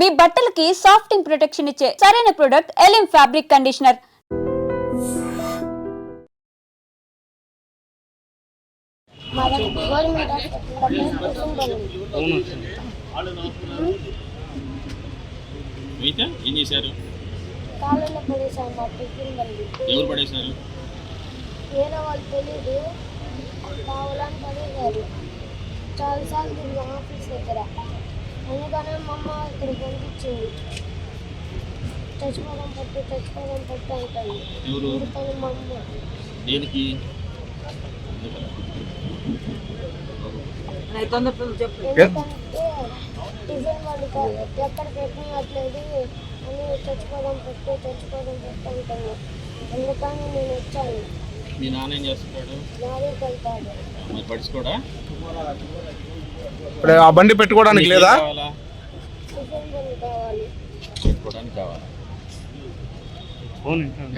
మీ బట్టలకి సాఫ్టింగ్ ప్రొటెక్షన్ ఇచ్చే సరైన ప్రొడక్ట్ ఎలిమ్ ఫ్యాబ్రిక్ కండిషనర్ అయితే ఏం చేశారు? ఎవరు పడేశారు? వేరే వాళ్ళు తెలియదు కావాలని పడేశారు. చాలాసార్లు తిరిగి ఆఫీస్ దగ్గర. అందుకనే మా అమ్మ ఇక్కడ పంపించింది చచ్చిపోదాం పట్టు చచ్చిపోదాం పట్టు అంటాను ఎవరు? అందుకని మా అమ్మ దేనికి ఎందుకంటే టిఫిన్ కా- ఎక్కడ పెట్టినట్లేదు అని చచ్చిపోదాం పట్టు చచ్చిపోదాం పట్టు అంటాను అందుకని నేను వచ్చాను. మీ నాన్న ఏం చేస్తున్నాడు? లారీకి వెళ్తాడు పడుచుకోడా? ఇప్పుడు ఆ బండి పెట్టుకోవడానికి లేదా?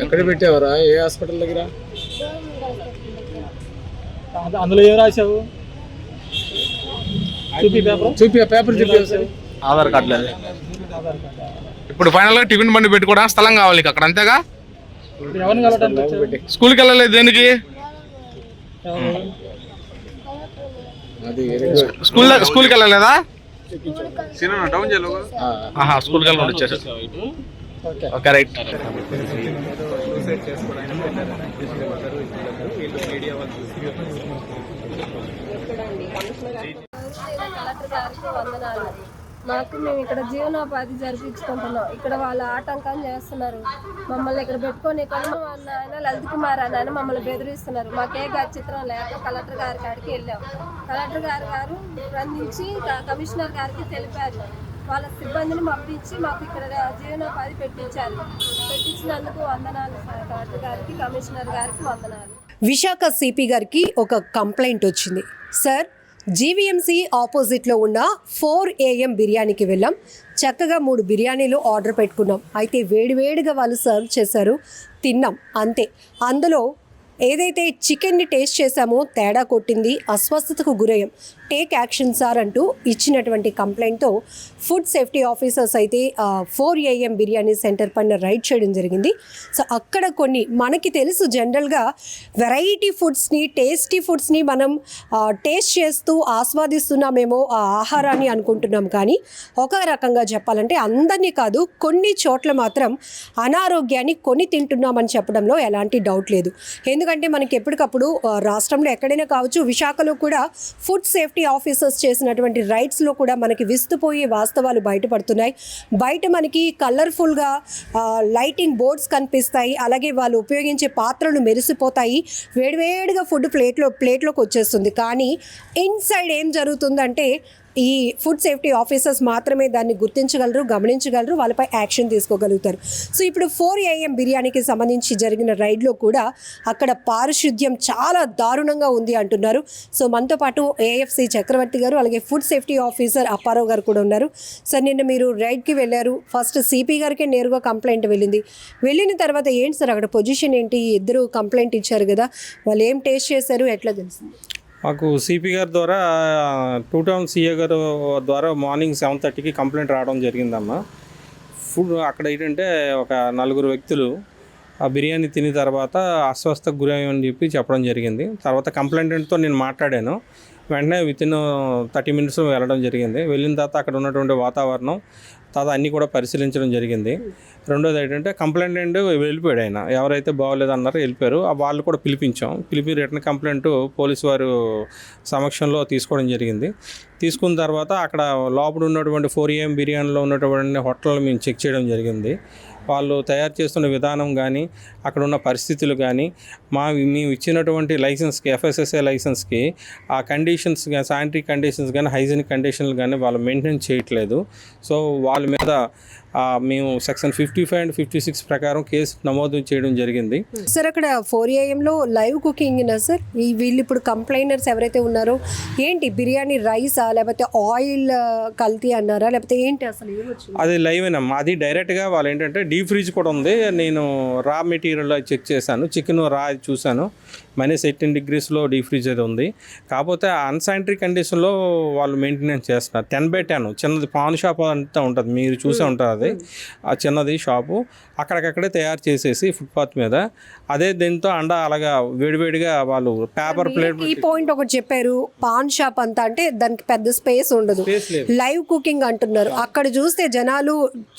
ఎక్కడ పెట్టావరా? ఏ హాస్పిటల్ దగ్గర? అందులో ఏం రాశావు? చూపి పేపర్. చూపి. ఆధార్ కార్డు లేదు ఇప్పుడు ఫైనల్గా టిఫిన్ బండి పెట్టుకోవడానికి స్థలం కావాలి నీకు అక్కడ అంతేగా? స్కూల్కి వెళ్ళలేదు దేనికి ఎవరు? అది వెరీ గుడ్. స్కూల్ స్కూల్కి వెళ్ళలేదా? ఆ, ఆహా స్కూల్కి వెళ్ళకుండా వచ్చేసారు. ఓకే. రైట్. కలెక్టర్ గారికి వందనాలు మాకు మేము ఇక్కడ జీవనోపాధి జరిపించుకుంటున్నాం. ఇక్కడ వాళ్ళు ఆటంకం చేస్తున్నారు. మమ్మల్ని ఇక్కడ పెట్టుకొని కొను అన్న ఆయన లలిత్ కుమార్ అని ఆయన మమ్మల్ని బెదిరిస్తున్నారు. మాకే చిత్రం లేక కలెక్టర్ గారి కాడికి వెళ్ళాం. కలెక్టర్ గారు గారు స్పందించి కమిషనర్ గారికి తెలిపారు. వాళ్ళ సిబ్బందిని పంపించి మాకు ఇక్కడ జీవనోపాధి పెట్టించారు. పెట్టించినందుకు వందనాలు సార్. కలెక్టర్ గారికి కమిషనర్ గారికి వందనాలు. విశాఖ సిపి గారికి ఒక కంప్లైంట్ వచ్చింది. సార్ జీవీఎంసీ ఆపోజిట్లో ఉన్న ఫోర్ ఏఎం బిర్యానీకి వెళ్ళాం. చక్కగా మూడు బిర్యానీలు ఆర్డర్ పెట్టుకున్నాం. అయితే వేడివేడిగా వాళ్ళు సర్వ్ చేశారు. తిన్నాం. అంతే. అందులో ఏదైతే చికెన్ని టేస్ట్ చేశామో తేడా కొట్టింది. అస్వస్థతకు గురయ్యాం. టేక్ యాక్షన్ సార్ అంటూ ఇచ్చినటువంటి కంప్లైంట్తో ఫుడ్ సేఫ్టీ ఆఫీసర్స్ అయితే ఫోర్ ఏఎం బిర్యానీ సెంటర్ పైన రైడ్ చేయడం జరిగింది. సో అక్కడ కొన్ని మనకి తెలుసు జనరల్గా వెరైటీ ఫుడ్స్ని టేస్టీ ఫుడ్స్ని మనం టేస్ట్ చేస్తూ ఆస్వాదిస్తున్నామేమో ఆ ఆహారాన్ని అనుకుంటున్నాం కానీ ఒక రకంగా చెప్పాలంటే అందరినీ కాదు కొన్ని చోట్ల మాత్రం అనారోగ్యాన్ని కొని తింటున్నామని చెప్పడంలో ఎలాంటి డౌట్ లేదు. ఎందుకంటే మనకి ఎప్పటికప్పుడు రాష్ట్రంలో ఎక్కడైనా కావచ్చు విశాఖలో కూడా ఫుడ్ సేఫ్టీ ఆఫీసర్స్ చేసినటువంటి రైడ్స్లో కూడా మనకి విస్తుపోయే వాస్తవాలు బయటపడుతున్నాయి. బయట మనకి కలర్ఫుల్గా లైటింగ్ బోర్డ్స్ కనిపిస్తాయి. అలాగే వాళ్ళు ఉపయోగించే పాత్రలు మెరిసిపోతాయి. వేడివేడిగా ఫుడ్ ప్లేట్లో ప్లేట్లోకి వచ్చేస్తుంది. కానీ ఇన్సైడ్ ఏం జరుగుతుందంటే ఈ ఫుడ్ సేఫ్టీ ఆఫీసర్స్ మాత్రమే దాన్ని గుర్తించగలరు గమనించగలరు వాళ్ళపై యాక్షన్ తీసుకోగలుగుతారు. సో ఇప్పుడు ఫోర్ ఏఎం బిర్యానీకి సంబంధించి జరిగిన రైడ్లో కూడా అక్కడ పారిశుద్ధ్యం చాలా దారుణంగా ఉంది అంటున్నారు. సో మనతో పాటు ఏఎఫ్సి చక్రవర్తి గారు అలాగే ఫుడ్ సేఫ్టీ ఆఫీసర్ అప్పారావు గారు కూడా ఉన్నారు. సార్ నిన్న మీరు రైడ్కి వెళ్ళారు. ఫస్ట్ సిపి గారికే నేరుగా కంప్లైంట్ వెళ్ళింది. వెళ్ళిన తర్వాత ఏంటి సార్? అక్కడ పొజిషన్ ఏంటి? ఇద్దరు కంప్లైంట్ ఇచ్చారు కదా. వాళ్ళు ఏం టేస్ట్ చేశారు? ఎట్లా తెలిసింది మాకు సిపి గారి ద్వారా టూ టౌన్ సిఏ గారు ద్వారా మార్నింగ్ సెవెన్ థర్టీకి కంప్లైంట్ రావడం జరిగిందమ్మా. ఫుడ్ అక్కడ ఏంటంటే ఒక నలుగురు వ్యక్తులు ఆ బిర్యానీ తిన్న తర్వాత అస్వస్థకు గురయ్యని చెప్పి చెప్పడం జరిగింది. తర్వాత కంప్లైంట్తో నేను మాట్లాడాను. వెంటనే విత్ ఇన్ థర్టీ మినిట్స్ వెళ్ళడం జరిగింది. వెళ్ళిన తర్వాత అక్కడ ఉన్నటువంటి వాతావరణం తర్వాత అన్నీ కూడా పరిశీలించడం జరిగింది. రెండోది ఏంటంటే కంప్లైంట్ వెళ్ళిపోయాడు ఆయన. ఎవరైతే బాగోలేదు అన్నారో వెళ్ళిపోయారు. ఆ వాళ్ళు కూడా పిలిపించాం. పిలిపి రిటర్న్ కంప్లైంట్ పోలీసు వారు సమక్షంలో తీసుకోవడం జరిగింది. తీసుకున్న తర్వాత అక్కడ లోపల ఉన్నటువంటి ఫోర్ ఏఎం బిర్యానీలో ఉన్నటువంటి హోటల్ మేము చెక్ చేయడం జరిగింది. వాళ్ళు తయారు చేస్తున్న విధానం కానీ అక్కడ ఉన్న పరిస్థితులు కానీ మా మేము ఇచ్చినటువంటి లైసెన్స్కి ఎఫ్ఎస్ఎస్ఏ లైసెన్స్కి ఆ కండిషన్స్ కానీ శానిటరీ కండిషన్స్ కానీ హైజీనిక్ కండిషన్లు కానీ వాళ్ళు మెయింటైన్ చేయట్లేదు. సో వాళ్ళ మీద మేము section fifty five and fifty six ప్రకారం కేసు నమోదు చేయడం జరిగింది. సార్ అక్కడ ఫోర్ ఏఎంలో లైవ్ కుకింగ్ సార్ ఈ వీళ్ళు ఇప్పుడు కంప్లైనర్స్ ఎవరైతే ఉన్నారో ఏంటి బిర్యానీ రైసా లేకపోతే ఆయిల్ కల్తీ అన్నారా? లేకపోతే ఏంటి అసలు అది లైవ్ అమ్మా అది డైరెక్ట్గా వాళ్ళు ఏంటంటే డీప్ ఫ్రిడ్జ్ కూడా ఉంది. నేను రా మెటీరియల్ చెక్ చేశాను. చికెన్ రా చూశాను. మైనస్ ఎయిటీన్ డిగ్రీస్లో డీప్ ఫ్రిడ్జ్ అది ఉంది. కాకపోతే అన్సానిటరీ కండిషన్లో వాళ్ళు మెయింటెనెన్స్ చేస్తున్నారు. టెన్ బై టెన్ చిన్నది పాన్ షాప్ అంతా ఉంటుంది. మీరు చూసే ఉంటారు అది ఆ చిన్నది షాపు. అక్కడికక్కడే తయారు చేసేసి ఫుట్పాత్ మీద అదే దీంతో అండ అలాగా వేడివేడిగా వాళ్ళు పేపర్ ప్లేట్ ఈ పాయింట్ ఒకటి చెప్పారు పాన్ షాప్ అంతా అంటే దానికి పెద్ద స్పేస్ ఉండదు. లైవ్ కుకింగ్ అంటున్నారు. అక్కడ చూస్తే జనాలు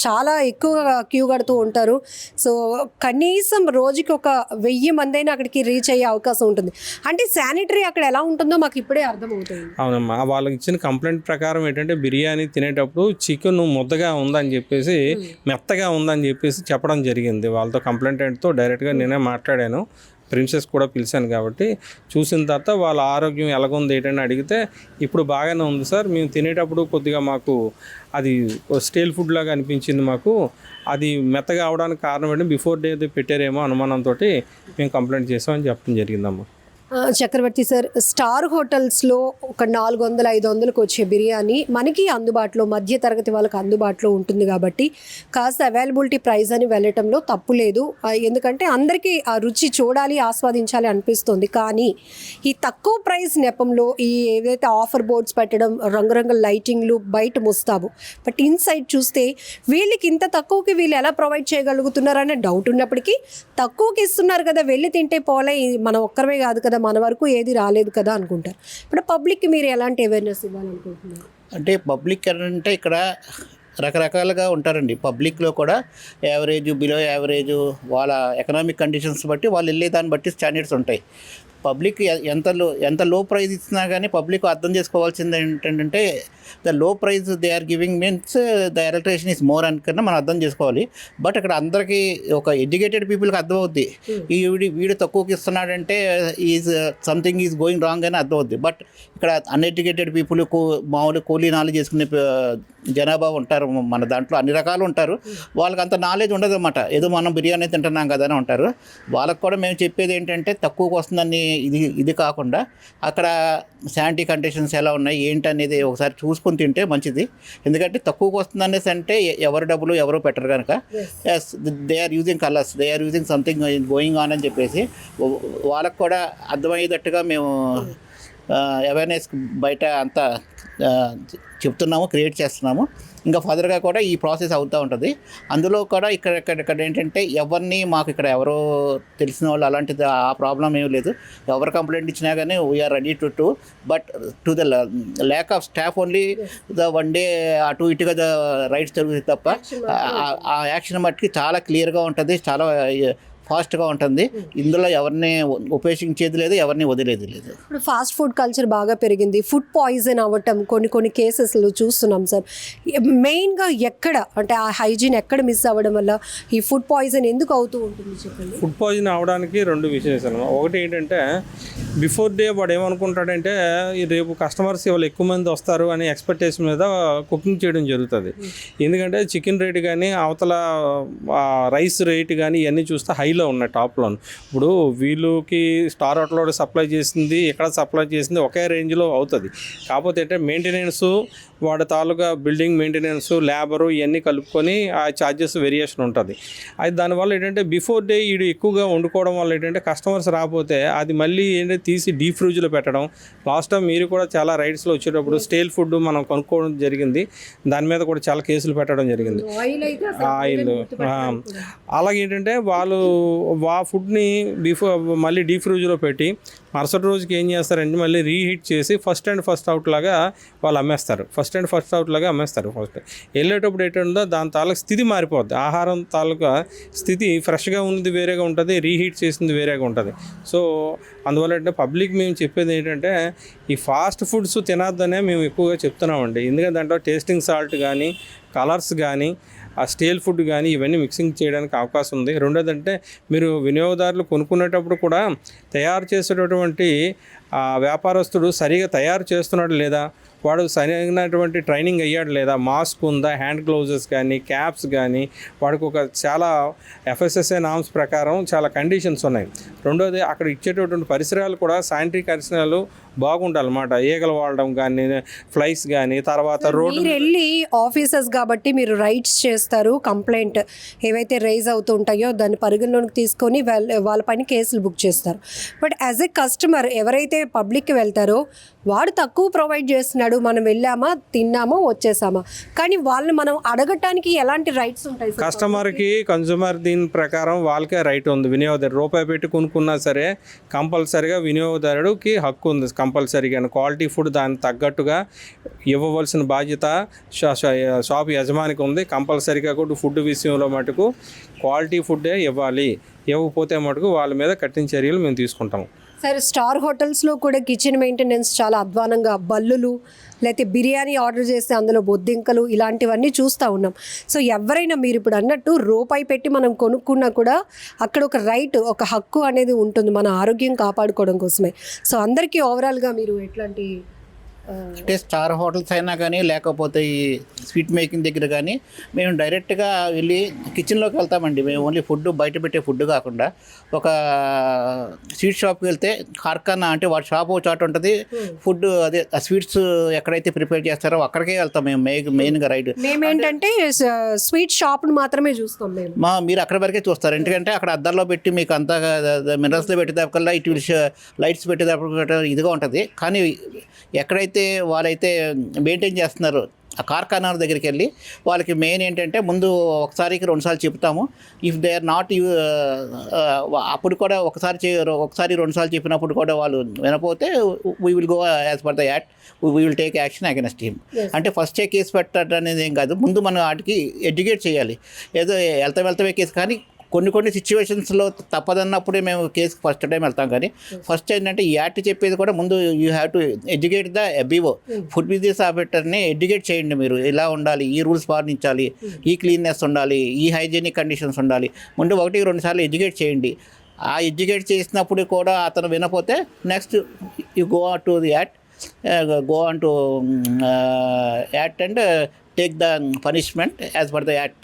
చాలా ఎక్కువగా క్యూ కడుతూ ఉంటారు. సో కనీసం రోజుకి ఒక వెయ్యి మంది అయినా అక్కడికి రీచ్ అయ్యే అవకాశం ఉంటుంది. అంటే శానిటరీ అక్కడ ఎలా ఉంటుందో మాకు ఇప్పుడే అర్థమవుతుంది. అవునమ్మా వాళ్ళకి ఇచ్చిన కంప్లైంట్ ప్రకారం ఏంటంటే బిర్యానీ తినేటప్పుడు చికెన్ ముద్దగా ఉందని చెప్పేసి మెత్తగా ఉందని చెప్పేసి చెప్పడం జరిగింది. వాళ్ళతో కంప్లైంట్తో డైరెక్ట్గా నేనే మాట్లాడాను ప్రిన్సెస్ కూడా పిలిచాను కాబట్టి చూసిన తర్వాత వాళ్ళ ఆరోగ్యం ఎలాగుంది ఏంటని అడిగితే ఇప్పుడు బాగానే ఉంది సార్. మేము తినేటప్పుడు కొద్దిగా మాకు అది స్టేల్ ఫుడ్ లాగా అనిపించింది మాకు. అది మెత్తగా అవడానికి కారణం ఏంటంటే బిఫోర్ డే పెట్టారేమో అనుమానంతో మేము కంప్లైంట్ చేసామని చెప్పడం జరిగిందమ్మా. చక్రవర్తి సార్ స్టార్ హోటల్స్లో ఒక నాలుగు వందల ఐదు వందలకు వచ్చే బిర్యానీ మనకి అందుబాటులో మధ్య తరగతి వాళ్ళకి అందుబాటులో ఉంటుంది కాబట్టి కాస్త అవైలబిలిటీ ప్రైస్ అని వెళ్ళటంలో తప్పు లేదు. ఎందుకంటే అందరికీ ఆ రుచి చూడాలి ఆస్వాదించాలి అనిపిస్తుంది. కానీ ఈ తక్కువ ప్రైస్ నెపంలో ఈ ఏదైతే ఆఫర్ బోర్డ్స్ పెట్టడం రంగురంగుల లైటింగ్లు బయట ముస్తాబు బట్ ఇన్సైడ్ చూస్తే వీళ్ళకి ఇంత తక్కువకి వీళ్ళు ఎలా ప్రొవైడ్ చేయగలుగుతున్నారనే డౌట్ ఉన్నప్పటికీ తక్కువకి ఇస్తున్నారు కదా వెళ్ళి తింటే పోలే మనం ఒక్కరమే కాదు కదా మన వరకు ఏది రాలేదు కదా అనుకుంటారు. ఇప్పుడు పబ్లిక్కి మీరు ఎలాంటి అవేర్నెస్ ఇవ్వాలనుకుంటున్నారు? అంటే పబ్లిక్ అంటే ఇక్కడ రకరకాలుగా ఉంటారండి. పబ్లిక్లో కూడా యావరేజ్ బిలో యావరేజ్ వాళ్ళ ఎకనామిక్ కండిషన్స్ బట్టి వాళ్ళు వెళ్ళే దాన్ని బట్టి స్టాండర్డ్స్ ఉంటాయి. పబ్లిక్ ఎంత లో ఎంత లో ప్రైస్ ఇచ్చినా కానీ పబ్లిక్ అర్థం చేసుకోవాల్సింది ఏంటంటే the low price they are giving means the adulteration is more అనుకన్నా మనం అర్థం చేసుకోవాలి. బట్ ఇక్కడ అందరికీ ఒక ఎడ్యుకేటెడ్ పీపుల్కి అర్థమవుద్ది. ఈ వీడి వీడు తక్కువకి ఇస్తున్నాడంటే is something is going wrong అని అర్థమవుద్ది. బట్ ఇక్కడ అన్ఎడ్యుకేటెడ్ పీపుల్ మామూలు కూలీ నాలెడ్జ్ చేసుకునే జనాభా ఉంటారు మన దాంట్లో అన్ని రకాలు ఉంటారు. వాళ్ళకి అంత నాలెడ్జ్ ఉండదు అనమాట ఏదో మనం బిర్యానీ తింటున్నాం కదా అని ఉంటారు. వాళ్ళకి కూడా మేము చెప్పేది ఏంటంటే తక్కువకి వస్తుందని ఇది ఇది కాకుండా అక్కడ శానిటీ కండిషన్స్ ఎలా ఉన్నాయి ఏంటి అనేది ఒకసారి చూసుకొని తింటే మంచిది. ఎందుకంటే తక్కువకి వస్తుంది అనేసి అంటే ఎవరి డబ్బులు ఎవరు పెట్టరు కనుక. Yes they are using colours they are using something going on అని చెప్పేసి వాళ్ళకు కూడా అర్థమయ్యేటట్టుగా మేము అవేర్నెస్ బయట అంతా చెప్తున్నాము క్రియేట్ చేస్తున్నాము. ఇంకా ఫర్దర్గా కూడా ఈ ప్రాసెస్ అవుతూ ఉంటుంది. అందులో కూడా ఇక్కడ ఇక్కడ ఇక్కడ ఏంటంటే ఎవరిని మాకు ఇక్కడ ఎవరో తెలిసిన వాళ్ళు అలాంటిది ఆ ప్రాబ్లం ఏం లేదు. ఎవరు కంప్లైంట్ ఇచ్చినా కానీ we are ready to to but to the lack of staff only the one day అటు ఇటుగా ద రైట్స్ జరుగుతాయి తప్ప ఆ యాక్షన్ మట్టుకి చాలా క్లియర్గా ఉంటుంది. చాలా ఫాస్ట్గా ఉంటుంది. ఇందులో ఎవరిని ఉపేక్షించేది లేదు ఎవరిని వదిలేది లేదు. ఇప్పుడు ఫాస్ట్ ఫుడ్ కల్చర్ బాగా పెరిగింది. ఫుడ్ పాయిజన్ అవ్వటం కొన్ని కొన్ని కేసెస్లో చూస్తున్నాం సార్. మెయిన్గా ఎక్కడ అంటే ఆ హైజీన్ ఎక్కడ మిస్ అవ్వడం వల్ల ఈ ఫుడ్ పాయిజన్ ఎందుకు అవుతూ ఉంటుంది చెప్పండి? ఫుడ్ పాయిజన్ అవడానికి రెండు విశేషాలు. ఒకటి ఏంటంటే బిఫోర్ డే వాడు ఏమనుకుంటాడంటే ఈ రేపు కస్టమర్స్ ఇవాళ ఎక్కువ మంది వస్తారు అనే ఎక్స్పెక్టేషన్ మీద కుకింగ్ చేయడం జరుగుతుంది. ఎందుకంటే చికెన్ రేట్ కానీ అవతల రైస్ రేట్ కానీ ఇవన్నీ చూస్తే హైలో ఉన్నాయి టాప్లో ఇప్పుడు వీళ్ళకి స్టార్ హోటల్లో సప్లై చేసింది ఇక్కడ సప్లై చేసింది ఒకే రేంజ్లో అవుతుంది. కాకపోతే అంటే మెయింటెనెన్స్ వాడి తాలూకా బిల్డింగ్ మెయింటెనెన్స్ లేబరు ఇవన్నీ కలుపుకొని ఆ ఛార్జెస్ వేరియేషన్ ఉంటుంది. అది దానివల్ల ఏంటంటే బిఫోర్ డే వీడు ఎక్కువగా వండుకోవడం వల్ల ఏంటంటే కస్టమర్స్ రాకపోతే అది మళ్ళీ ఏంటంటే తీసి డీప్ ఫ్రిడ్జ్లో పెట్టడం. లాస్ట్ టైం మీరు కూడా చాలా రైడ్స్లో వచ్చేటప్పుడు స్టేల్ ఫుడ్ మనం కొనుక్కోవడం జరిగింది. దాని మీద కూడా చాలా కేసులు పెట్టడం జరిగింది. ఆయిల్ అలాగే ఏంటంటే వాళ్ళు ఆ ఫుడ్ని బిఫోర్ మళ్ళీ డీప్ ఫ్రిడ్జ్లో పెట్టి మరుసటి రోజుకి ఏం చేస్తారంటే మళ్ళీ రీహీట్ చేసి ఫస్ట్ అండ్ ఫస్ట్ అవుట్ లాగా వాళ్ళు అమ్మేస్తారు. ఫస్ట్ అండ్ ఫస్ట్ అవుట్ లాగా అమ్మేస్తారు ఫస్ట్. వెళ్ళేటప్పుడు ఏంటంటే దాని తాలూకా స్థితి మారిపోద్ది. ఆహారం తాలూకా స్థితి ఫ్రెష్గా ఉన్నది వేరేగా ఉంటుంది రీహీట్ చేసింది వేరేగా ఉంటుంది. సో అందువల్ల అంటే పబ్లిక్ మేము చెప్పేది ఏంటంటే ఈ ఫాస్ట్ ఫుడ్స్ తినొద్దనే మేము ఎక్కువగా చెప్తున్నామండి. ఎందుకంటే దాంట్లో టేస్టింగ్ సాల్ట్ కానీ కలర్స్ కానీ ఆ స్టేల్ ఫుడ్ కానీ ఇవన్నీ మిక్సింగ్ చేయడానికి అవకాశం ఉంది. రెండోది అంటే మీరు వినియోగదారులు కొనుక్కునేటప్పుడు కూడా తయారు చేసేటటువంటి ఆ వ్యాపారస్తుడు సరిగా తయారు చేస్తున్నాడు లేదా? వాడు సరైనటువంటి ట్రైనింగ్ అయ్యాడు లేదా? మాస్క్ ఉందా? హ్యాండ్ గ్లౌజెస్ కానీ క్యాప్స్ కానీ వాడికి ఒక చాలా ఎఫ్ఎస్ఎస్ఏ నామ్స్ ప్రకారం చాలా కండిషన్స్ ఉన్నాయి. రెండోది అక్కడ ఇచ్చేటటువంటి పరిసరాలు కూడా శానిటరీ పరిసరాలు బాగుండాలన్నమాట. ఈగలు వాడడం కానీ ఫ్లైస్ కానీ తర్వాత రోడ్డు మీరు వెళ్ళి ఆఫీసర్స్ కాబట్టి మీరు రైట్స్ చేస్తారు కంప్లైంట్ ఏవైతే రైజ్ అవుతుంటాయో దాన్ని పరిగణలోకి తీసుకొని వాళ్ళ వాళ్ళపైన కేసులు బుక్ చేస్తారు. బట్ యాజ్ ఎ కస్టమర్ ఎవరైతే పబ్లిక్కి వెళ్తారో వాడు తక్కువ ప్రొవైడ్ చేస్తున్నాడు మనం వెళ్ళామా తిన్నామా వచ్చేసామా. కానీ వాళ్ళని మనం అడగటానికి ఎలాంటి రైట్స్ ఉంటాయి? కస్టమర్కి కన్జ్యూమర్ దీని ప్రకారం వాళ్ళకే రైట్ ఉంది. వినియోగదారు రూపాయి పెట్టి కొనుక్కున్నా సరే కంపల్సరిగా వినియోగదారుడికి హక్కు ఉంది. కంపల్సరీగా క్వాలిటీ ఫుడ్ దానికి తగ్గట్టుగా ఇవ్వవలసిన బాధ్యత షా- షాప్ యజమానికి ఉంది. కంపల్సరీగా కూడా ఫుడ్ విషయంలో మటుకు క్వాలిటీ ఫుడ్డే ఇవ్వాలి. ఇవ్వకపోతే మటుకు వాళ్ళ మీద కఠిన చర్యలు మేము తీసుకుంటాము సరే స్టార్ హోటల్స్లో కూడా కిచెన్ మెయింటెనెన్స్ చాలా అధ్వానంగా బల్లులు లేకపోతే బిర్యానీ ఆర్డర్ చేస్తే అందులో బొద్దింకలు ఇలాంటివన్నీ చూస్తూ ఉన్నాం. సో ఎవరైనా మీరు ఇప్పుడు అన్నట్టు రూపాయి పెట్టి మనం కొనుక్కున్నా కూడా అక్కడ ఒక రైట్ ఒక హక్కు అనేది ఉంటుంది మన ఆరోగ్యం కాపాడుకోవడం కోసమే. సో అందరికీ ఓవరాల్గా మీరు ఎట్లాంటి అంటే స్టార్ హోటల్స్ అయినా కానీ లేకపోతే ఈ స్వీట్ మేకింగ్ దగ్గర కానీ మేము డైరెక్ట్గా వెళ్ళి కిచెన్లోకి వెళ్తామండి. మేము ఓన్లీ ఫుడ్ బయట పెట్టే ఫుడ్ కాకుండా ఒక స్వీట్ షాప్కి వెళ్తే కార్ఖానా అంటే వాడి షాప్ ఒక చోట ఉంటుంది. ఫుడ్ అదే ఆ స్వీట్స్ ఎక్కడైతే ప్రిపేర్ చేస్తారో అక్కడికే వెళ్తాం మేము మెయిన్ మెయిన్గా రైడ్. మేమేంటంటే స్వీట్ షాప్ను మాత్రమే చూస్తాం మేము. మా మీరు అక్కడ వరకే చూస్తారు. ఎందుకంటే అక్కడ అద్దాల్లో పెట్టి మీకు అంతా మినరల్స్లో పెట్టేదానికల్లా ఇటు లైట్స్ పెట్టేటప్పుడు ఇదిగా ఉంటుంది. కానీ ఎక్కడైతే వాళ్ళైతే మెయింటైన్ చేస్తున్నారో ఆ కార్ఖానాల దగ్గరికి వెళ్ళి వాళ్ళకి మెయిన్ ఏంటంటే ముందు ఒకసారికి రెండుసార్లు చెప్తాము if they are not you అప్పుడు కూడా ఒకసారి ఒకసారి రెండుసార్లు చెప్పినప్పుడు కూడా వాళ్ళు వినపోతే we will go as per the act we will take action against him అంటే ఫస్ట్ కేసు పెట్టడం అనేది ఏం కాదు. ముందు మనం వాటికి ఎడ్యుకేట్ చేయాలి. ఏదో వెళ్తా వెళ్తామే కేసు కానీ కొన్ని కొన్ని సిచ్యువేషన్స్లో తప్పదన్నప్పుడే మేము కేసుకి ఫస్ట్ టైం వెళ్తాం కానీ ఫస్ట్ ఏంటంటే ఈ యాక్ట్ చెప్పేది కూడా ముందు you have to educate the FBO food business ఆపరేటర్ని ఎడ్యుకేట్ చేయండి మీరు. ఇలా ఉండాలి? ఈ రూల్స్ పాటించాలి. ఈ క్లీన్నెస్ ఉండాలి. ఈ హైజీనిక్ కండిషన్స్ ఉండాలి. ముందు ఒకటి రెండు సార్లు ఎడ్యుకేట్ చేయండి. ఆ ఎడ్యుకేట్ చేసినప్పుడు కూడా అతను వినపోతే next you go to the act go on to act and take the punishment as per the act